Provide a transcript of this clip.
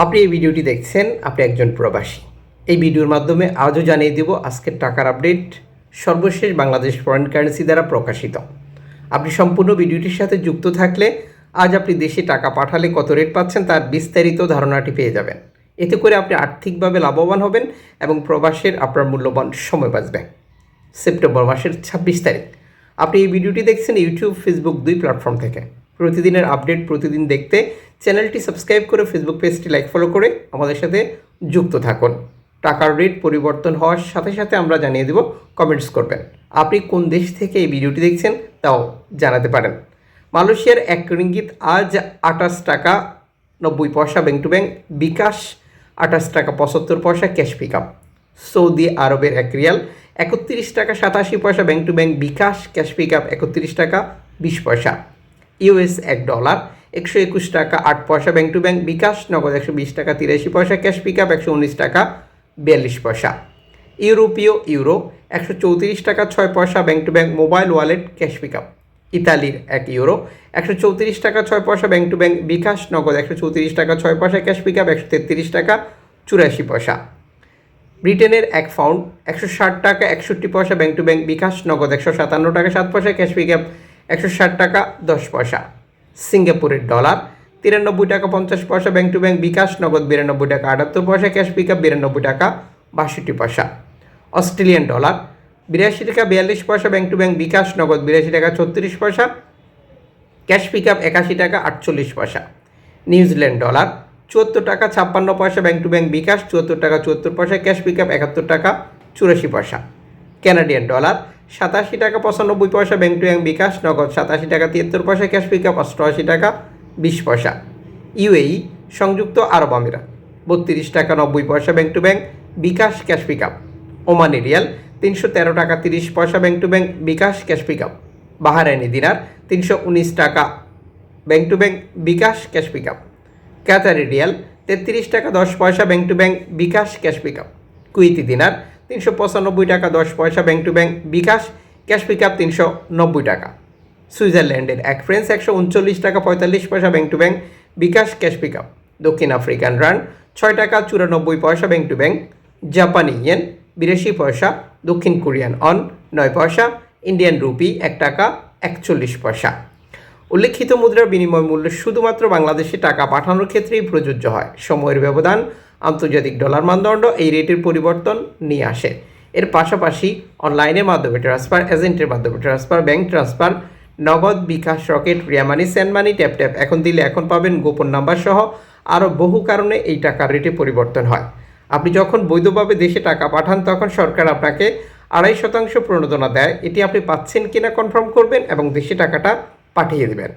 আপনি এই ভিডিওটি দেখছেন, আপনি একজন প্রবাসী। এই ভিডিওর মাধ্যমে আজও জানিয়ে দেব আজকের টাকার আপডেট সর্বশেষ বাংলাদেশ ফরেন কারেন্সি দ্বারা প্রকাশিত। আপনি সম্পূর্ণ ভিডিওটির সাথে যুক্ত থাকলে আজ আপনি দেশে টাকা পাঠালে কত রেট পাচ্ছেন তার বিস্তারিত ধারণাটি পেয়ে যাবেন। এতে করে আপনি আর্থিকভাবে লাভবান হবেন এবং প্রবাসের আপনার মূল্যবান সময় বাঁচবে। সেপ্টেম্বর মাসের ছাব্বিশ তারিখ। আপনি এই ভিডিওটি দেখছেন ইউটিউব, ফেসবুক দুই প্ল্যাটফর্ম থেকে। প্রতিদিনের আপডেট প্রতিদিন দেখতে চ্যানেলটি সাবস্ক্রাইব করে ফেসবুক পেজটি লাইক ফলো করে আমাদের সাথে যুক্ত থাকুন। টাকার রেট পরিবর্তন হওয়ার সাথে সাথে আমরা জানিয়ে দেব কমেন্টস করবেন। আপনি কোন দেশ থেকে এই ভিডিওটি দেখছেন তাও জানাতে পারেন। মালয়েশিয়ার এক রিঙ্গিত আজ আঠাশ টাকা নব্বই পয়সা ব্যাংক টু ব্যাংক বিকাশ আঠাশ টাকা পঁচাত্তর পয়সা ক্যাশ পিক আপ সৌদি আরবের এক রিয়াল একত্রিশ টাকা সাতাশি পয়সা bank to bank bKash cash pick up একত্রিশ টাকা বিশ পয়সা। ইউএস এক ডলার একশো একুশ টাকা, আট পয়সা ব্যাংক টু ব্যাংক বিকাশ, নগদ একশো বিশ টাকা, তিরাশি পয়সা ক্যাশ পিক আপ একশো উনিশ টাকা, বিয়াল্লিশ পয়সা। ইউরোপীয় ইউরো, একশো চৌত্রিশ টাকা, ছয় পয়সা bank to bank mobile wallet cash pick up ইতালির এক ইউরো, একশো চৌত্রিশ টাকা, ছয় পয়সা ব্যাংক টু ব্যাংক বিকাশ, নগদ একশো চৌত্রিশ টাকা, ছয় পয়সা ক্যাশ পিক আপ একশো তেত্রিশ টাকা, চুরাশি পয়সা। ব্রিটেনের এক পাউন্ড একশো ষাট টাকা, একষট্টি পয়সা ব্যাংক টু ব্যাংক বিকাশ, নগদ একশো সাতান্ন টাকা, সাত পয়সা ক্যাশ পিক আপ একশো ষাট টাকা, দশ পয়সা। সিঙ্গাপুরের ডলার, তিরানব্বই টাকা পঞ্চাশ পয়সা ব্যাংক টু ব্যাংক বিকাশ, নগদ বিরানব্বই টাকা আটাত্তর পয়সা, ক্যাশ পিক আপ বিরানব্বই টাকা বাষট্টি পয়সা। অস্ট্রেলিয়ান ডলার, বিরাশি টাকা বিয়াল্লিশ পয়সা ব্যাংক টু ব্যাংক বিকাশ, নগদ বিরাশি টাকা ছত্রিশ পয়সা, ক্যাশ পিক আপ একাশি টাকা আটচল্লিশ পয়সা। নিউজিল্যান্ড ডলার, চুয়াত্তর টাকা ছাপ্পান্ন পয়সা ব্যাংক টু ব্যাংক বিকাশ, চুয়াত্তর টাকা চুয়াত্তর পয়সা, ক্যাশ পিক আপ একাত্তর টাকা চুরাশি পয়সা। ক্যানাডিয়ান ডলার সাতাশি টাকা পঁচানব্বই পয়সা ব্যাংক টু ব্যাংক বিকাশ, নগদ সাতাশি টাকা তিয়াত্তর পয়সা ক্যাশ পিক আপ অষ্টআশি টাকা, বিশ পয়সা। ইউএই সংযুক্ত আরব আমিরাত, বত্রিশ টাকা নব্বই পয়সা bank to bank bKash cash pick up Omani rial, তিনশো তেরো টাকা তিরিশ পয়সা bank to bank bKash cash pick up Bahraini dinar, তিনশো উনিশ টাকা bank to bank bKash cash pick up Qatari riyal, তেত্রিশ টাকা দশ পয়সা bank to bank bKash cash pick up Kuwaiti dinar তিনশো পঁচানব্বই টাকা, দশ পয়সা bank to bank bKash, cash pick up তিনশো নব্বই টাকা। সুইজারল্যান্ডের এক ফ্রেন্স একশো উনচল্লিশ টাকা, পঁয়তাল্লিশ পয়সা bank to bank bKash, cash pick up দক্ষিণ আফ্রিকান রান, ছয় টাকা, চুরানব্বই পয়সা ব্যাংক টু ব্যাংক জাপানি ইয়েন, বিরাশি পয়সা, দক্ষিণ কোরিয়ান অন, নয় পয়সা, ইন্ডিয়ান রুপি এক টাকা, একচল্লিশ পয়সা। উল্লেখিত মুদ্রার বিনিময় মূল্য শুধুমাত্র বাংলাদেশে টাকা পাঠানোর ক্ষেত্রেই প্রযোজ্য হয়। সময়ের ব্যবধান, আন্তর্জাতিক ডলার মানদণ্ড এই রেটের পরিবর্তন নিয়ে আসে। এর পাশাপাশি অনলাইনের মাধ্যমে ট্রান্সফার এজেন্টের মাধ্যমে transfer, bank transfer, Nagad bKash Rocket Ria Money money, tap tap এখন দিলে এখন পাবেন গোপন নাম্বার সহ আরও বহু কারণে এই টাকার রেটে পরিবর্তন হয়। আপনি যখন বৈধভাবে দেশে টাকা পাঠান তখন সরকার আপনাকে আড়াই শতাংশ প্রণোদনা দেয়। এটি আপনি পাচ্ছেন কিনা কনফার্ম করবেন এবং দেশে টাকাটা পাঠিয়ে দেবেন।